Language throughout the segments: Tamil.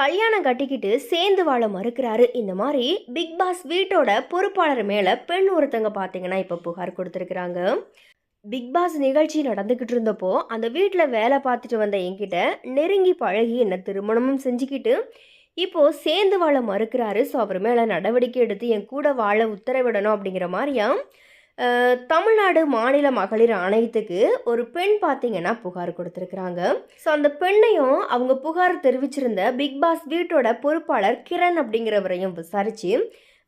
கல்யாணம் கட்டிக்கிட்டு சேர்ந்து வாழ மறுக்கிறாரு. இந்த மாதிரி பிக் பாஸ் வீட்டோட பொறுப்பாளர் மேலே பெண் ஒருத்தங்க பார்த்தீங்கன்னா இப்போ புகார் கொடுத்துருக்குறாங்க. பிக் பாஸ் நிகழ்ச்சி நடந்துக்கிட்டு இருந்தப்போ அந்த வீட்டில் வேலை பார்த்துட்டு வந்த என்கிட்ட நெருங்கி பழகி என்ன திருமணமும் செஞ்சுக்கிட்டு இப்போ சேர்ந்து வாழ மறுக்கிறாரு. ஸோ அவர் மேலே நடவடிக்கை எடுத்து என் கூட வாழ உத்தரவிடணும் அப்படிங்கிற மாதிரியா தமிழ்நாடு மாநில மகளிர் ஆணையத்துக்கு ஒரு பெண் பார்த்தீங்கன்னா புகார் கொடுத்துருக்குறாங்க. ஸோ அந்த பெண்ணையும் அவங்க புகார் தெரிவிச்சிருந்த பிக் பாஸ் வீட்டோட பொறுப்பாளர் கிரண் அப்படிங்கிறவரையும் விசாரித்து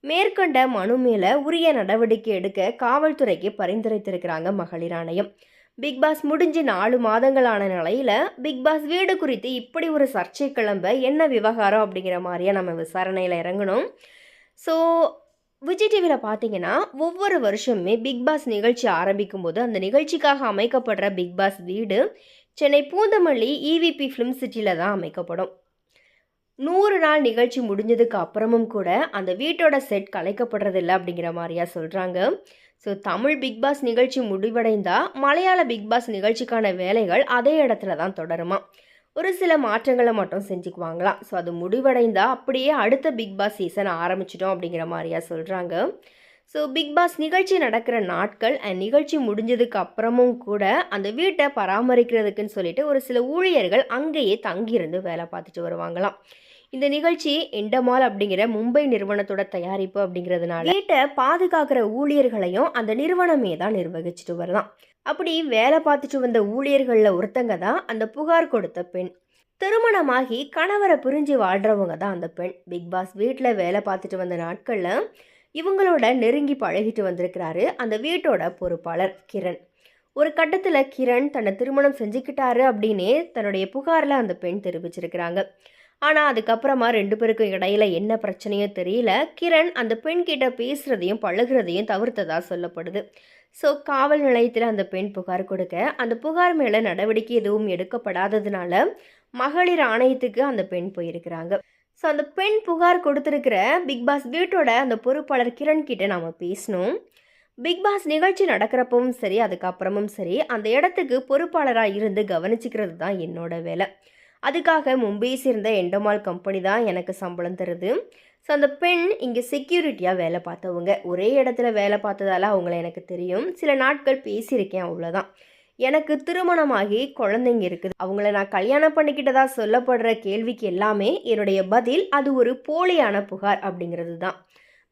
மேற்கொண்ட மனு மேலே உரிய நடவடிக்கை எடுக்க காவல்துறைக்கு பரிந்துரைத்திருக்கிறாங்க மகளிர் ஆணையம். பிக் பாஸ் முடிஞ்சு நாலு மாதங்களான நிலையில் பிக் பாஸ் வீடு குறித்து இப்படி ஒரு சர்ச்சை கிளம்ப என்ன விவகாரம் அப்படிங்கிற மாதிரியே நம்ம விசாரணையில் இறங்கணும். ஸோ விஜய் டிவியில் பார்த்தீங்கன்னா ஒவ்வொரு வருஷமே பிக் பாஸ் நிகழ்ச்சி ஆரம்பிக்கும் போது அந்த நிகழ்ச்சிக்காக அமைக்கப்படுற பிக் பாஸ் வீடு சென்னை பூந்தமல்லி இவிபி ஃபிலிம் சிட்டியில் தான் அமைக்கப்படும். நூறு நாள் நிகழ்ச்சி முடிஞ்சதுக்கு அப்புறமும் கூட அந்த வீட்டோட செட் கலைக்கப்படுறதில்ல அப்படிங்கிற மாதிரியா சொல்கிறாங்க ஸோ தமிழ் பிக் பாஸ் நிகழ்ச்சி முடிவடைந்தால் மலையாள பிக் பாஸ் நிகழ்ச்சிக்கான வேலைகள் அதே இடத்துல தான் தொடருமா? ஒரு சில மாற்றங்களை மட்டும் செஞ்சுக்குவாங்களாம். ஸோ அது முடிவடைந்தால் அப்படியே அடுத்த பிக் பாஸ் சீசன் ஆரம்பிச்சிட்டோம் அப்படிங்கிற மாதிரியா சொல்கிறாங்க ஸோ பிக் பாஸ் நிகழ்ச்சி நடக்கிற நாட்கள் அண்ட் நிகழ்ச்சி முடிஞ்சதுக்கு அப்புறமும் கூட அந்த வீட்டை பராமரிக்கிறதுக்குன்னு சொல்லிட்டு ஒரு சில ஊழியர்கள் அங்கேயே தங்கியிருந்து வேலை பார்த்துட்டு வருவாங்களாம். இந்த நிகழ்ச்சி எண்டமால் அப்படிங்கிற மும்பை நிறுவனத்தோட தயாரிப்பு அப்படிங்கிறதுனால வீட்டை பாதுகாக்கிற ஊழியர்களையும் அந்த நிறுவனமே தான் நிர்வகிச்சுட்டு வரலாம். அப்படி வேலை பார்த்துட்டு வந்த ஊழியர்களில் ஒருத்தங்க தான் அந்த புகார் கொடுத்த பெண். திருமணமாகி கணவரை பிரிஞ்சு வாழ்கிறவங்க தான் அந்த பெண். பிக் பாஸ் வீட்டில் வேலை பார்த்துட்டு வந்த நாட்களில் இவங்களோட நெருங்கி பழகிட்டு வந்திருக்கிறாரு அந்த வீட்டோட பொறுப்பாளர் கிரண். ஒரு கட்டத்தில் கிரண் தன்னை திருமணம் செஞ்சுக்கிட்டாரு அப்படின்னே தன்னுடைய புகாரில் அந்த பெண் தெரிவிச்சிருக்கிறாங்க. ஆனால் அதுக்கப்புறமா ரெண்டு பேருக்கும் இடையில என்ன பிரச்சனையோ தெரியல. கிரண் அந்த பெண் கிட்ட பேசுறதையும் பழகுறதையும் தவிர்த்ததா சொல்லப்படுது. ஸோ காவல் நிலையத்தில் அந்த பெண் புகார் கொடுக்க அந்த புகார் மேலே நடவடிக்கை எதுவும் எடுக்கப்படாததுனால மகளிர் ஆணையத்துக்கு அந்த பெண் போயிருக்கிறாங்க. ஸோ அந்த பெண் புகார் கொடுத்துருக்கிற பிக் பாஸ் வீட்டோட அந்த பொறுப்பாளர் கிரண் கிட்ட நாம் பேசணும். பிக் பாஸ் நிகழ்ச்சி நடக்கிறப்பவும் சரி அதுக்கப்புறமும் சரி அந்த இடத்துக்கு பொறுப்பாளராக இருந்து கவனிச்சுக்கிறது தான் என்னோட வேலை. அதுக்காக மும்பையை சேர்ந்த எண்டமால் கம்பெனி தான் எனக்கு சம்பளம் தருது. ஸோ அந்த பெண் இங்கே செக்யூரிட்டியாக வேலை பார்த்தவங்க. ஒரே இடத்துல வேலை பார்த்ததால அவங்கள எனக்கு தெரியும். சில நாட்கள் பேசியிருக்கேன் அவ்வளோதான் எனக்கு திருமணமாகி குழந்தைங்க இருக்குது. அவங்கள நான் கல்யாணம் பண்ணிக்கிட்டதா சொல்லப்படுற கேள்விக்கு எல்லாமே என்னுடைய பதில் அது ஒரு போலியான புகார் அப்படிங்கிறது தான்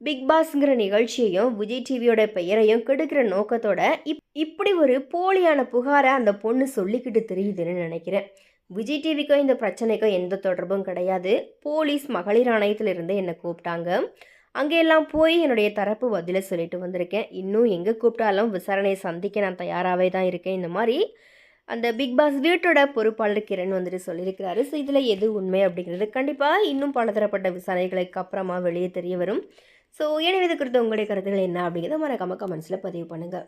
பிக் பாஸ்ங்கிற நிகழ்ச்சியையும் விஜய் டிவியோட பெயரையும் கெடுக்கிற நோக்கத்தோட இப் இப்படி ஒரு போலியான புகாரை அந்த பொண்ணு சொல்லிக்கிட்டு தெரியுதுன்னு நினைக்கிறேன். விஜய் டிவிக்கும் இந்த பிரச்சனைக்கும் எந்த தொடர்பும் கிடையாது. போலீஸ் மகளிர் ஆணையத்திலிருந்து என்னை கூப்பிட்டாங்க. அங்கெல்லாம் போய் என்னுடைய தரப்பு பதிலை சொல்லிட்டு வந்திருக்கேன். இன்னும் எங்கே கூப்பிட்டாலும் விசாரணையை சந்திக்க நான் தயாராகவே தான் இருக்கேன். இந்த மாதிரி அந்த பிக் பாஸ் வீட்டோட பொறுப்பாளர் கிரண் வந்துட்டு சொல்லியிருக்கிறாரு. ஸோ இதில் எது உண்மை அப்படிங்கிறது கண்டிப்பாக இன்னும் பலதரப்பட்ட விசாரணைகளுக்கு அப்புறமா வெளியே தெரிய வரும். ஸோ எனவே இது குறித்து உங்களுடைய கருத்துக்கள் என்ன அப்படிங்கிறத மறக்காமல் கமெண்ட்ஸில் பதிவு பண்ணுங்கள்